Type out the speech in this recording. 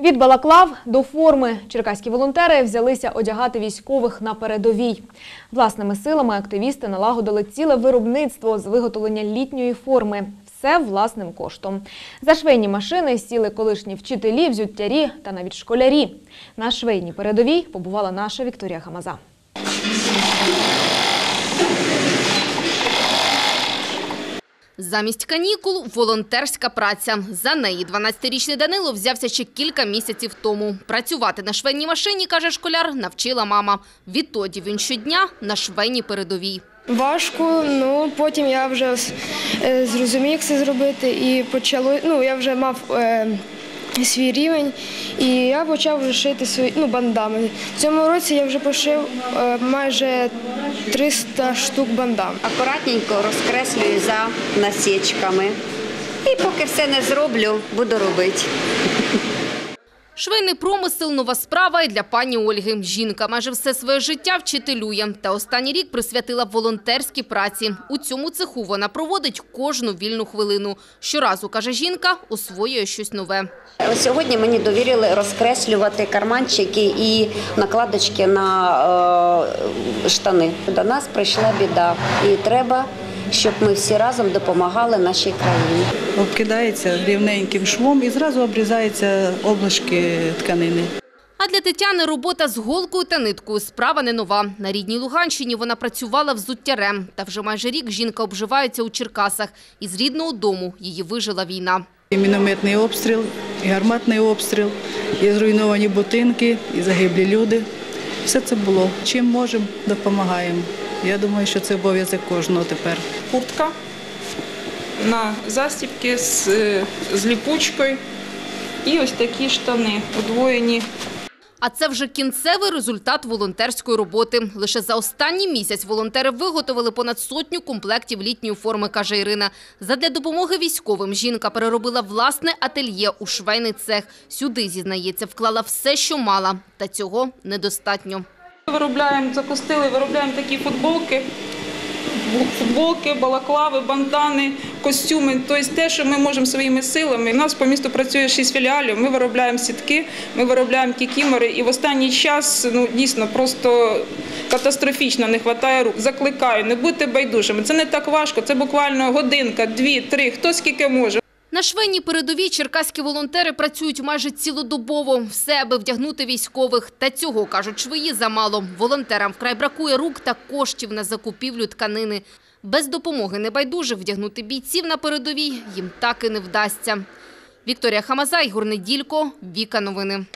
Від балаклав до форми черкаські волонтери взялися одягати військових на передовій. Власними силами активісти налагодили ціле виробництво з виготовлення літньої форми. Все власним коштом. За швейні машини сіли колишні вчителі, взуттярі та навіть школярі. На швейній передовій побувала наша Вікторія Хамаза. Замість канікул – волонтерська праця. За неї 12-річний Данило взявся ще кілька місяців тому. Працювати на швейній машині, каже школяр, навчила мама. Відтоді він щодня на швейній передовій. Важко, ну потім я вже е, зрозумів, як це зробити, і почало. Ну я вже мав е, свій рівень, і я почав вже шити свої ну, бандами. В цьому році я вже пошив е, майже 300 штук бандам. акуратненько розкреслюю за насічками. І поки все не зроблю, буду робити. Швейний промисел – нова справа і для пані Ольги. Жінка майже все своє життя вчителює. Та останній рік присвятила волонтерській праці. У цьому цеху вона проводить кожну вільну хвилину. Щоразу, каже жінка, освоює щось нове. Сьогодні мені довірили розкреслювати карманчики і накладочки на е, штани. До нас прийшла біда, і треба, щоб ми всі разом допомагали нашій країні. обкидається рівненьким швом і зразу обрізаються облачки тканини. А для Тетяни робота з голкою та ниткою – справа не нова. На рідній Луганщині вона працювала взуттярем. Та вже майже рік жінка обживається у Черкасах. Із рідного дому її вижила війна. І мінометний обстріл, і гарматний обстріл, і зруйновані будинки, і загиблі люди. Все це було. Чим можемо, допомагаємо. Я думаю, що це обов'язок кожного тепер. куртка на застібки з, е, з ліпучкою і ось такі штани удвоєні. А це вже кінцевий результат волонтерської роботи. Лише за останній місяць волонтери виготовили понад сотню комплектів літньої форми, каже Ірина. Задля допомоги військовим жінка переробила власне ательє у швейний цех. Сюди, зізнається, вклала все, що мала. Та цього недостатньо. Виробляємо, запустили, виробляємо такі футболки, футболки, балаклави, бандани, костюми. Тобто те, що ми можемо своїми силами. У нас по місту працює шість філіалів, ми виробляємо сітки, ми виробляємо кікімори. І в останній час ну, дійсно просто катастрофічно не вистачає рук. Закликаю, не будьте байдужими. Це не так важко, це буквально годинка, дві, три, хто скільки може. На швейній передовій черкаські волонтери працюють майже цілодобово. Все, аби вдягнути військових. Та цього, кажуть швиї замало. Волонтерам вкрай бракує рук та коштів на закупівлю тканини. Без допомоги небайдужих вдягнути бійців на передовій їм так і не вдасться. Вікторія Хамазай Гурнеділько, Віка Новини.